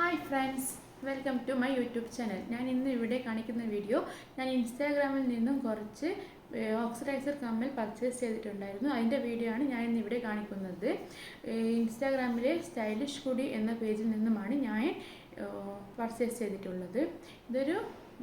Hi friends welcome to my YouTube channel ഞാൻ ഇന്ന് ഇവിടെ കാണിക്കുന്ന വീഡിയോ ഞാൻ ഇൻസ്റ്റാഗ്രാമിൽ നിന്നും കുറച്ച് ഓക്സിഡൈസർ കമ്മൽ പർച്ചേസ് ചെയ്തിട്ടുണ്ടായിരുന്നു. അതിന്റെ വീഡിയോ ആണ് ഞാൻ ഇന്ന് ഇവിടെ കാണിക്കുന്നത്. ഇൻസ്റ്റാഗ്രാമിലെ സ്റ്റൈലിഷ് കുടി എന്ന പേജിൽ നിന്നുമാണ് ഞാൻ പർച്ചേസ് ചെയ്തിട്ടുള്ളത്. ഇതൊരു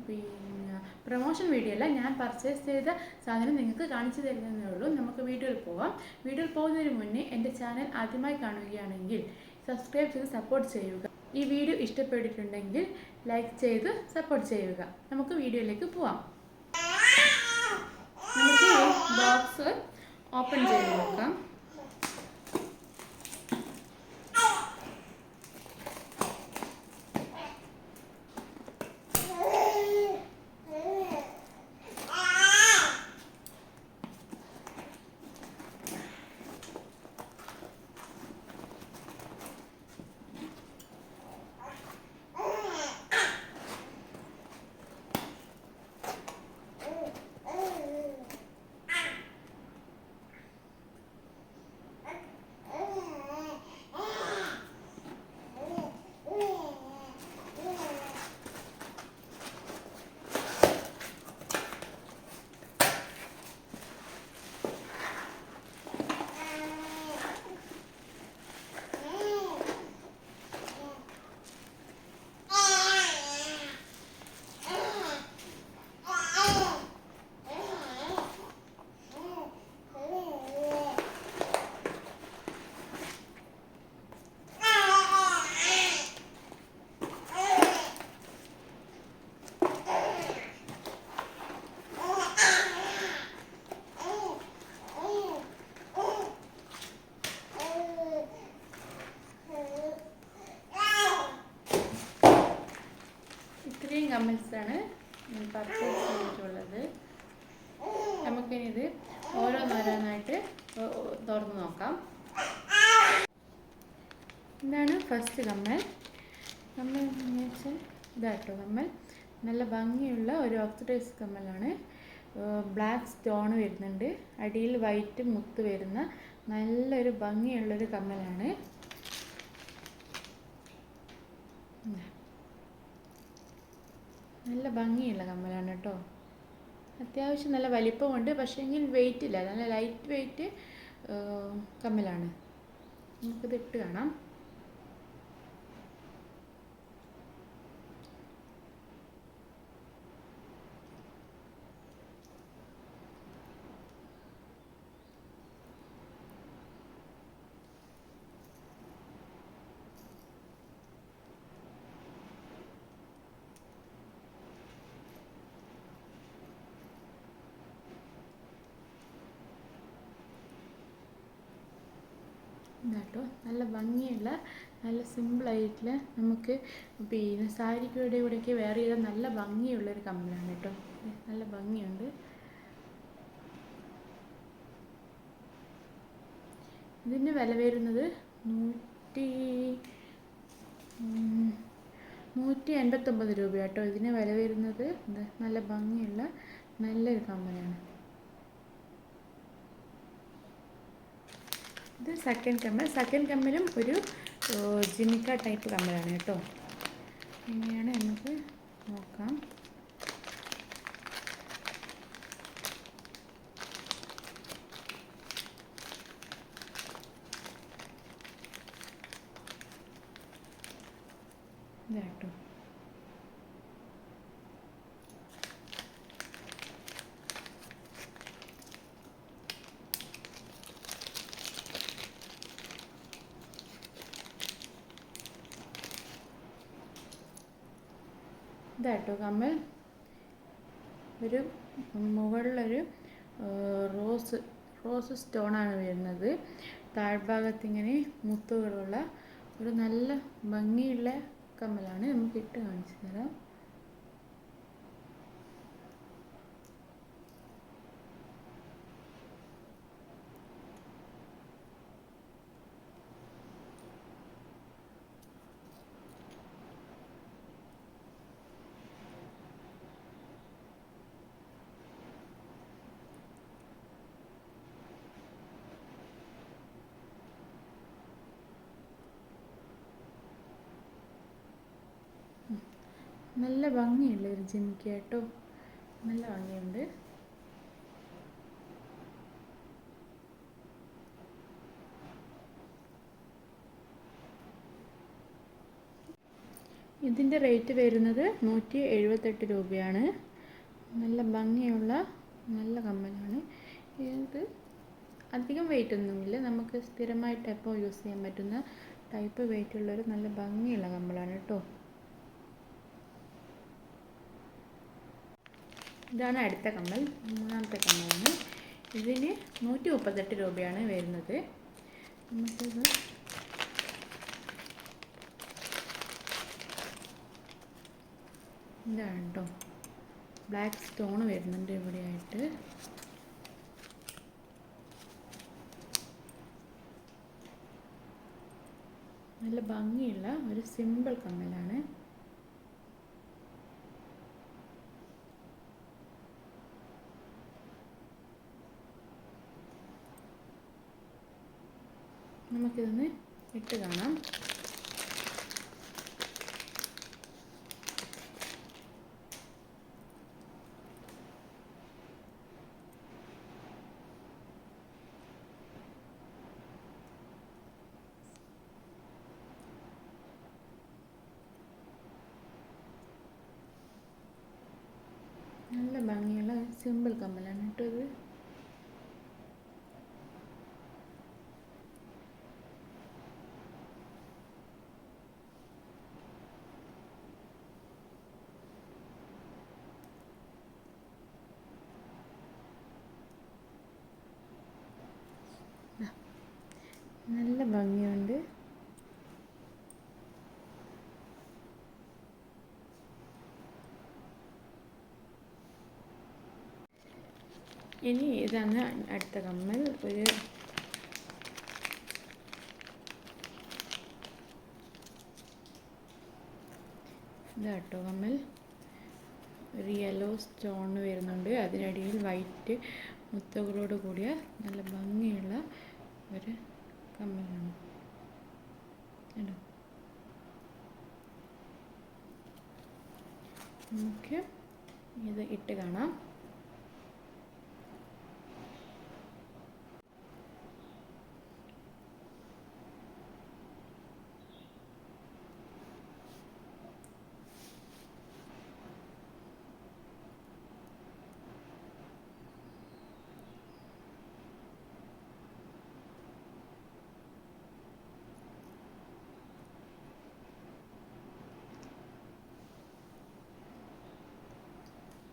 പിന്നെ പ്രൊമോഷൻ വീഡിയോ അല്ല. ഞാൻ പർച്ചേസ് ചെയ്ത സാധനം നിങ്ങൾക്ക് കാണിച്ചു തരുന്നതേ ഉള്ളൂ. നമുക്ക് വീഡിയോയിൽ പോവാം. വീഡിയോയിൽ പോകുന്നതിന് മുന്നേ എന്റെ ചാനൽ ആദ്യമായി കാണുകയാണെങ്കിൽ സബ്സ്ക്രൈബ് ചെയ്ത് സപ്പോർട്ട് ചെയ്യുക. ഈ വീഡിയോ ഇഷ്ടപ്പെട്ടിട്ടുണ്ടെങ്കിൽ ലൈക്ക് ചെയ്ത് സപ്പോർട്ട് ചെയ്യുക. നമുക്ക് വീഡിയോയിലേക്ക് പോവാം. നമുക്ക് ബോക്സ് ഓപ്പൺ ചെയ്ത് നോക്കാം. കമ്മൽസാണ് പർച്ചേസ് ചെയ്തിട്ടുള്ളത് നമുക്കിനിത് ഓരോന്നോരോന്നായിട്ട് തുറന്ന് നോക്കാം. ഇതാണ് ഫസ്റ്റ് കമ്മൽ. കമ്മൽ എന്ന് വെച്ചാൽ ഇതാട്ടോ കമ്മൽ. നല്ല ഭംഗിയുള്ള ഒരു ഓക്സിഡൈസ് കമ്മലാണ്. ബ്ലാക്ക് സ്റ്റോൺ വരുന്നുണ്ട്. അടിയിൽ വൈറ്റ് മുത്ത് വരുന്ന നല്ലൊരു ഭംഗിയുള്ളൊരു കമ്മലാണ് ഇതാ. നല്ല ഭംഗിയുള്ള കമ്മലാണ് കേട്ടോ. അത്യാവശ്യം നല്ല വലിപ്പമുണ്ട് പക്ഷേ എങ്കിൽ വെയിറ്റ് ഇല്ല. നല്ല ലൈറ്റ് വെയിറ്റ് കമ്മലാണ്. നമുക്കിത് ഇട്ട് കാണാം. ഇതാട്ടോ. നല്ല ഭംഗിയുള്ള നല്ല സിമ്പിളായിട്ടുള്ള നമുക്ക് പിന്നെ സാരിക്കയുടെ കൂടെയൊക്കെ വേറെ ചെയ്താൽ നല്ല ഭംഗിയുള്ളൊരു കമ്മലാണ് കേട്ടോ. നല്ല ഭംഗിയുണ്ട്. ഇതിന് വില വരുന്നത് നൂറ്റി നൂറ്റി എൺപത്തൊമ്പത് രൂപ കേട്ടോ ഇതിന് വില വരുന്നത്. നല്ല ഭംഗിയുള്ള നല്ലൊരു കമ്മലാണ് ഇത് സെക്കൻഡ് കമ്മൽ സെക്കൻഡ് കമ്മലും ഒരു ജിമിക്ക ടൈപ്പ് കമ്മലാണ് കേട്ടോ. എങ്ങനെയാണ് നമുക്ക് നോക്കാം. ഇതാട്ടോ ഇതാട്ടോ കമ്മൽ. ഒരു മുകളിലൊരു റോസ് റോസ് സ്റ്റോണാണ് വരുന്നത്. താഴ്ഭാഗത്ത് ഇങ്ങനെ മുത്തുകളുള്ള ഒരു നല്ല ഭംഗിയുള്ള കമ്മലാണ്. നമുക്ക് ഇട്ട് കാണിച്ചു തരാം. നല്ല ഭംഗിയുള്ള ഒരു ജിമിക്ക കേട്ടോ. നല്ല ഭംഗിയുണ്ട്. ഇതിന്റെ റേറ്റ് വരുന്നത് നൂറ്റി എഴുപത്തെട്ട് രൂപയാണ്. നല്ല ഭംഗിയുള്ള നല്ല കമ്മലാണ് ഇത് അധികം വെയിറ്റ് ഒന്നുമില്ല. നമുക്ക് സ്ഥിരമായിട്ട് എപ്പോൾ യൂസ് ചെയ്യാൻ പറ്റുന്ന ടൈപ്പ് വെയിറ്റ് ഉള്ളൊരു നല്ല ഭംഗിയുള്ള കമ്മലാണ് കേട്ടോ. ഇതാണ് അടുത്ത കമ്മൽ മൂന്നാമത്തെ കമ്മലാണ്. ഇതിന് നൂറ്റി മുപ്പത്തെട്ട് രൂപയാണ് വരുന്നത്. നമുക്കിത് ഇതാണ് കേട്ടോ ബ്ലാക്ക് സ്റ്റോൺ വരുന്നുണ്ട് ഇവിടെയായിട്ട്. നല്ല ഭംഗിയുള്ള ഒരു സിമ്പിൾ കമ്മലാണ്. നമുക്കിതൊന്ന് ഇട്ട് കാണാം. നല്ല ഭംഗിയുള്ള സിമ്പിൾ കമ്മലാണ് കേട്ടോ ഇത് ദാ, നല്ല ഭംഗിയുണ്ട്. ഇനി ഇതാണ് അടുത്ത കമ്മൽ. ഒരു ഇതാട്ടോ കമ്മൽ. ഒരു യെല്ലോ സ്റ്റോൺ വരുന്നുണ്ട്. അതിനടിയിൽ വൈറ്റ് മുത്തുകളോട് കൂടിയ നല്ല ഭംഗിയുള്ള ഒരു കമ്മലാണ്. നമുക്ക് ഇത് ഇട്ട് കാണാം.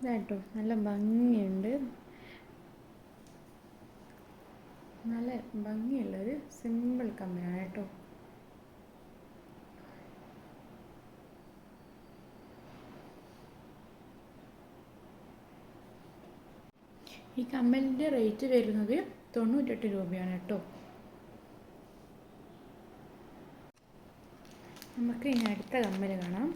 ഇതാട്ടോ നല്ല ഭംഗിയുണ്ട്. നല്ല ഭംഗിയുള്ളൊരു സിമ്പിൾ കമ്മലാണ് കേട്ടോ. ഈ കമ്മലിന്റെ റേറ്റ് വരുന്നത് തൊണ്ണൂറ്റെട്ട് രൂപയാണ് കേട്ടോ. നമുക്ക് ഇനി അടുത്ത കമ്മൽ കാണാം.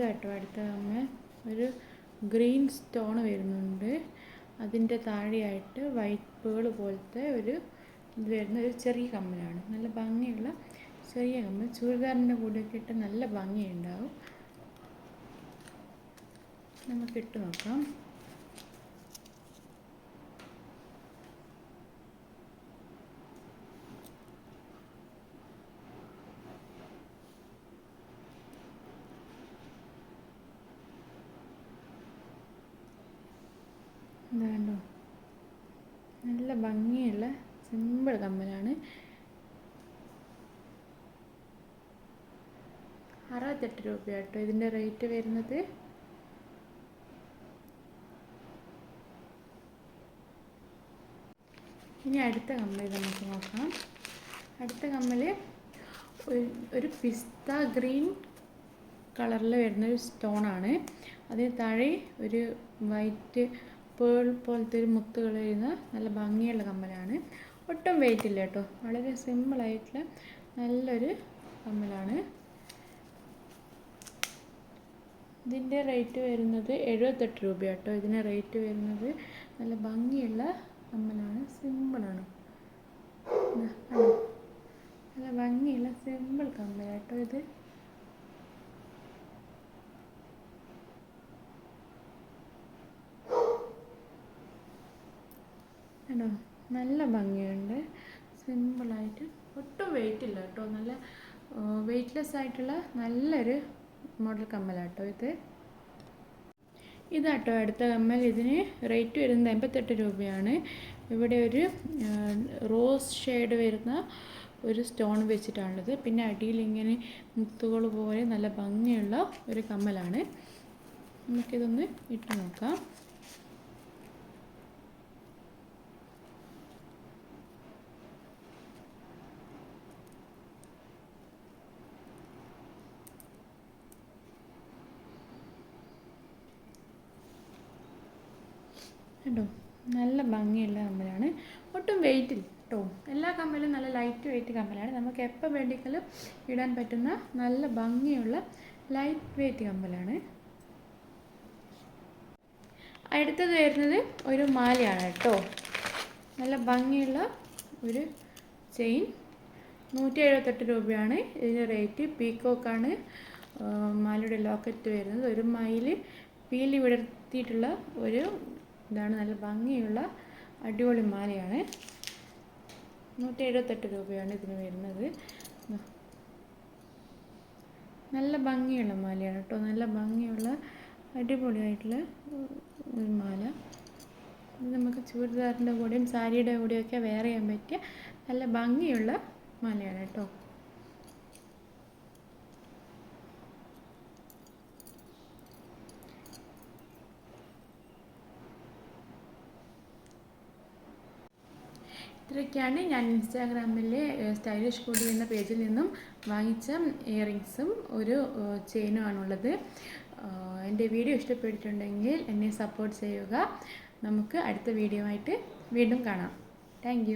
ഇതാട്ടോ അടുത്ത തവണ ഒരു ഗ്രീൻ സ്റ്റോൺ വരുന്നുണ്ട്. അതിന്റെ താഴെയായിട്ട് വൈറ്റ് പേൾ പോലത്തെ ഒരു ഇത് വരുന്ന ഒരു ചെറിയ കമ്മലാണ്. നല്ല ഭംഗിയുള്ള ചെറിയ കമ്മൽ. ചുരിദാറിന്റെ കൂടെയൊക്കെ ഇട്ട് നല്ല ഭംഗിയുണ്ടാവും. നമുക്ക് ഇട്ട് നോക്കാം. ഇതാണ്ടോ നല്ല ഭംഗിയുള്ള സിമ്പിൾ കമ്മലാണ് അറുപത്തെട്ട് രൂപയാട്ടോ ഇതിന്റെ റേറ്റ് വരുന്നത്. ഇനി അടുത്ത കമ്മൽ നമുക്ക് നോക്കാം. അടുത്ത കമ്മൽ ഒരു- പിസ്ത ഗ്രീൻ കളറിൽ വരുന്ന ഒരു സ്റ്റോണാണ്. അതിന് താഴെ ഒരു വൈറ്റ് പേൾ പോലത്തെ ഒരു മുത്തുകൾ വരുന്ന നല്ല ഭംഗിയുള്ള കമ്മലാണ്. ഒട്ടും വെയിറ്റ് ഇല്ല കേട്ടോ. വളരെ സിമ്പിളായിട്ടുള്ള നല്ലൊരു കമ്മലാണ്. ഇതിന്റെ റേറ്റ് വരുന്നത് എഴുപത്തെട്ട് രൂപ കേട്ടോ. ഇതിന് റേറ്റ് വരുന്നത് നല്ല ഭംഗിയുള്ള കമ്മലാണ്. സിമ്പിളാണ് നല്ല ഭംഗിയുള്ള സിമ്പിൾ കമ്മലാട്ടോ ഇത് കണ്ടോ നല്ല ഭംഗിയുണ്ട്. സിമ്പിളായിട്ട് ഒട്ടും വെയിറ്റ് ഇല്ല കേട്ടോ. നല്ല വെയ്റ്റ്ലെസ് ആയിട്ടുള്ള നല്ലൊരു മോഡൽ കമ്മലാട്ടോ ഇത്. ഇതാട്ടോ അടുത്ത കമ്മൽ. ഇതിന് റേറ്റ് വരുന്നത് എൺപത്തെട്ട് രൂപയാണ്. ഇവിടെ ഒരു റോസ് ഷെയ്ഡ് വരുന്ന ഒരു സ്റ്റോൺ വെച്ചിട്ടാണുള്ളത്. പിന്നെ അടിയിൽ ഇങ്ങനെ മുത്തുകൾ പോലെ നല്ല ഭംഗിയുള്ള ഒരു കമ്മലാണ്. നമുക്കിതൊന്ന് ഇട്ട് നോക്കാം. കേട്ടോ നല്ല ഭംഗിയുള്ള കമ്മലാണ്. ഒട്ടും വെയിറ്റ് ഇല്ല കേട്ടോ എല്ലാ കമ്മലും നല്ല ലൈറ്റ് വെയിറ്റ് കമ്മലാണ്. നമുക്ക് എപ്പോൾ വേണ്ടിക്കലും ഇടാൻ പറ്റുന്ന നല്ല ഭംഗിയുള്ള ലൈറ്റ് വെയിറ്റ് കമ്മലാണ്. അടുത്തത് വരുന്നത് ഒരു മാലയാണ് കേട്ടോ നല്ല ഭംഗിയുള്ള ഒരു ചെയിൻ. നൂറ്റി എഴുപത്തെട്ട് രൂപയാണ്. ഇതിന്റെ റേറ്റ് പീക്കോക്കാണ് മാലയുടെ ലോക്കറ്റ് വരുന്നത്. ഒരു മയിൽ പീലി വിടർത്തിയിട്ടുള്ള ഒരു ഇതാണ് നല്ല ഭംഗിയുള്ള അടിപൊളി മാലയാണ്. നൂറ്റി എഴുപത്തെട്ട് രൂപയാണ് ഇതിന് വരുന്നത്. നല്ല ഭംഗിയുള്ള മാലയാണ് കേട്ടോ. നല്ല ഭംഗിയുള്ള അടിപൊളിയായിട്ടുള്ള ഒരു മാല. നമുക്ക് ചൂരിദാറിന്റെ കൂടെയും സാരിയുടെ കൂടെയൊക്കെ വെയർ ചെയ്യാൻ പറ്റിയ നല്ല ഭംഗിയുള്ള മാലയാണ് കേട്ടോ. ഇത്രയൊക്കെയാണ് ഞാൻ ഇൻസ്റ്റാഗ്രാമിലെ സ്റ്റൈലിഷ് കൂടി എന്ന പേജിൽ നിന്നും വാങ്ങിച്ച ഇയറിങ്സും ഒരു ചെയിനും ആണുള്ളത് എന്റെ വീഡിയോ ഇഷ്ടപ്പെട്ടിട്ടുണ്ടെങ്കിൽ എന്നെ സപ്പോർട്ട് ചെയ്യുക. നമുക്ക് അടുത്ത വീഡിയോ ആയിട്ട് വീണ്ടും കാണാം. താങ്ക്